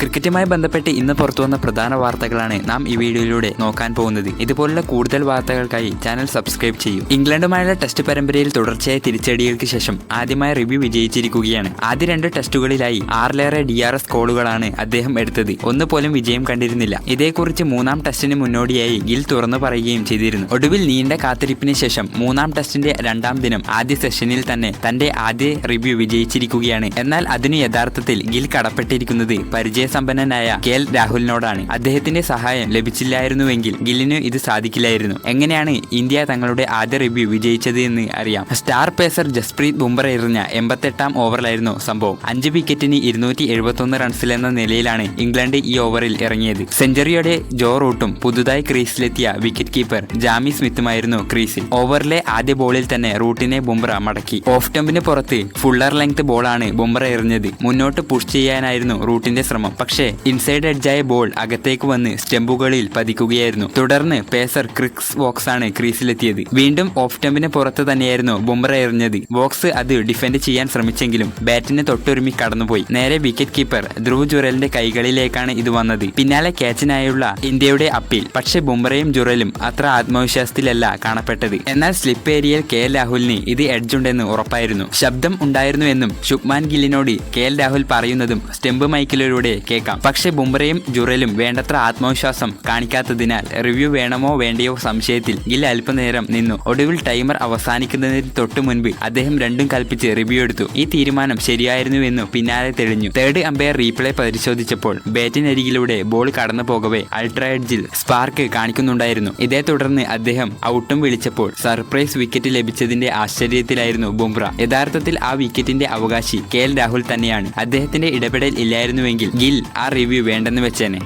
ക്രിക്കറ്റുമായി ബന്ധപ്പെട്ട് ഇന്ന് പുറത്തുവന്ന പ്രധാന വാർത്തകളാണ് നാം ഈ വീഡിയോയിലൂടെ നോക്കാൻ പോകുന്നത്. ഇതുപോലുള്ള കൂടുതൽ വാർത്തകൾക്കായി ചാനൽ സബ്സ്ക്രൈബ് ചെയ്യൂ. ഇംഗ്ലണ്ടുമായുള്ള ടെസ്റ്റ് പരമ്പരയിൽ തുടർച്ചയായ തിരിച്ചടികൾക്ക് ശേഷം ആദ്യമായ റിവ്യൂ വിജയിച്ചിരിക്കുകയാണ്. ആദ്യ രണ്ട് ടെസ്റ്റുകളിലായി ആറിലേറെ ഡി ആർ എസ് കോളുകളാണ് അദ്ദേഹം എടുത്തത്. ഒന്ന് പോലും വിജയം കണ്ടിരുന്നില്ല. ഇതേക്കുറിച്ച് മൂന്നാം ടെസ്റ്റിന് മുന്നോടിയായി ഗിൽ തുറന്നു പറയുകയും ചെയ്തിരുന്നു. ഒടുവിൽ നീണ്ട കാത്തിരിപ്പിന് ശേഷം മൂന്നാം ടെസ്റ്റിന്റെ രണ്ടാം ദിനം ആദ്യ സെഷനിൽ തന്നെ തന്റെ ആദ്യ റിവ്യൂ വിജയിച്ചിരിക്കുകയാണ്. എന്നാൽ അതിനു യഥാർത്ഥത്തിൽ ഗിൽ കടപ്പെട്ടിരിക്കുന്നത് പരിചയസമ്പന്നനായ കെ എൽ രാഹുലിനോടാണ് അദ്ദേഹത്തിന്റെ സഹായം ലഭിച്ചില്ലായിരുന്നുവെങ്കിൽ ഗില്ലിന് ഇത് സാധിക്കില്ലായിരുന്നു. എങ്ങനെയാണ് ഇന്ത്യ തങ്ങളുടെ ആദ്യ റിവ്യൂ വിജയിച്ചത് എന്ന് അറിയാം. സ്റ്റാർ പേസർ ജസ്പ്രീത് ബുംറ എറിഞ്ഞ എൺപത്തെട്ടാം ഓവറിലായിരുന്നു സംഭവം. അഞ്ച് വിക്കറ്റിന് ഇരുന്നൂറ്റി എഴുപത്തൊന്ന് റൺസിലെന്ന നിലയിലാണ് ഇംഗ്ലണ്ട് ഈ ഓവറിൽ ഇറങ്ങിയത്. സെഞ്ചുറിയുടെ ജോ റൂട്ടും പുതുതായി ക്രീസിലെത്തിയ വിക്കറ്റ് കീപ്പർ ജാമി സ്മിത്തുമായിരുന്നു ക്രീസിൽ. ഓവറിലെ ആദ്യ ബോളിൽ തന്നെ റൂട്ടിനെ ബുംറ മടക്കി. ഓഫ് സ്റ്റംപിന് പുറത്ത് ഫുള്ളർ ലെങ്ത് ബോളാണ് ബുംറ എറിഞ്ഞത്. മുന്നോട്ട് പുഷ് ചെയ്യാനായിരുന്നു റൂട്ടിന്റെ ശ്രമം. പക്ഷേ ഇൻസൈഡ് എഡ്ജായ ബോൾ അകത്തേക്ക് വന്ന് സ്റ്റെമ്പുകളിൽ പതിക്കുകയായിരുന്നു. തുടർന്ന് പേസർ ക്രിക്സ് വോക്സ് ആണ് ക്രീസിലെത്തിയത് വീണ്ടും ഓഫ് സ്റ്റെമ്പിന് പുറത്ത് തന്നെയായിരുന്നു ബുംറ എറിഞ്ഞത്. വോക്സ് അത് ഡിഫെൻഡ് ചെയ്യാൻ ശ്രമിച്ചെങ്കിലും ബാറ്റിന് തൊട്ടൊരുമി കടന്നുപോയി. നേരെ വിക്കറ്റ് കീപ്പർ ധ്രുവ് ജുറലിന്റെ കൈകളിലേക്കാണ് ഇത് വന്നത്. പിന്നാലെ ക്യാച്ചിനായുള്ള ഇന്ത്യയുടെ അപ്പീൽ. പക്ഷേ ബുംറയും ജുറലും അത്ര ആത്മവിശ്വാസത്തിലല്ല കാണപ്പെട്ടത്. എന്നാൽ സ്ലിപ്പ് ഏരിയയിൽ കെ എൽ രാഹുലിന് ഇത് എഡ്ജുണ്ടെന്ന് ഉറപ്പായിരുന്നു. ശബ്ദം ഉണ്ടായിരുന്നുവെന്നും ശുഭ്മാൻ ഗില്ലിനോട് കെ എൽ രാഹുൽ പറയുന്നതും സ്റ്റെമ്പ് മൈക്കിലൂടെ കേൾക്കാം. പക്ഷേ ബുംറയും ജുറലും വേണ്ടത്ര ആത്മവിശ്വാസം കാണിക്കാത്തതിനാൽ റിവ്യൂ വേണമോ വേണ്ടയോ സംശയത്തിൽ ഗിൽ അല്പനേരം നിന്നു. ഒടുവിൽ ടൈമർ അവസാനിക്കുന്നതിന് തൊട്ടു മുൻപ് അദ്ദേഹം രണ്ടും കൽപ്പിച്ച് റിവ്യൂ എടുത്തു. ഈ തീരുമാനം ശരിയായിരുന്നുവെന്നു പിന്നാലെ തെളിഞ്ഞു. തേർഡ് അമ്പയർ റീപ്ലേ പരിശോധിച്ചപ്പോൾ ബാറ്റിനരികിലൂടെ ബോൾ കടന്നു പോകവേ അൾട്രാഡ്ജിൽ സ്പാർക്ക് കാണിക്കുന്നുണ്ടായിരുന്നു. ഇതേ തുടർന്ന് അദ്ദേഹം ഔട്ടും വിളിച്ചപ്പോൾ സർപ്രൈസ് വിക്കറ്റ് ലഭിച്ചതിന്റെ ആശ്ചര്യത്തിലായിരുന്നു ബുംറ. യഥാർത്ഥത്തിൽ ആ വിക്കറ്റിന്റെ അവകാശി കെ എൽ രാഹുൽ തന്നെയാണ്. അദ്ദേഹത്തിന്റെ ഇടപെടൽ ഇല്ലായിരുന്നുവെങ്കിൽ ഗിൽ ആ റിവ്യൂ വേണ്ടെന്ന് വെച്ചേനെ.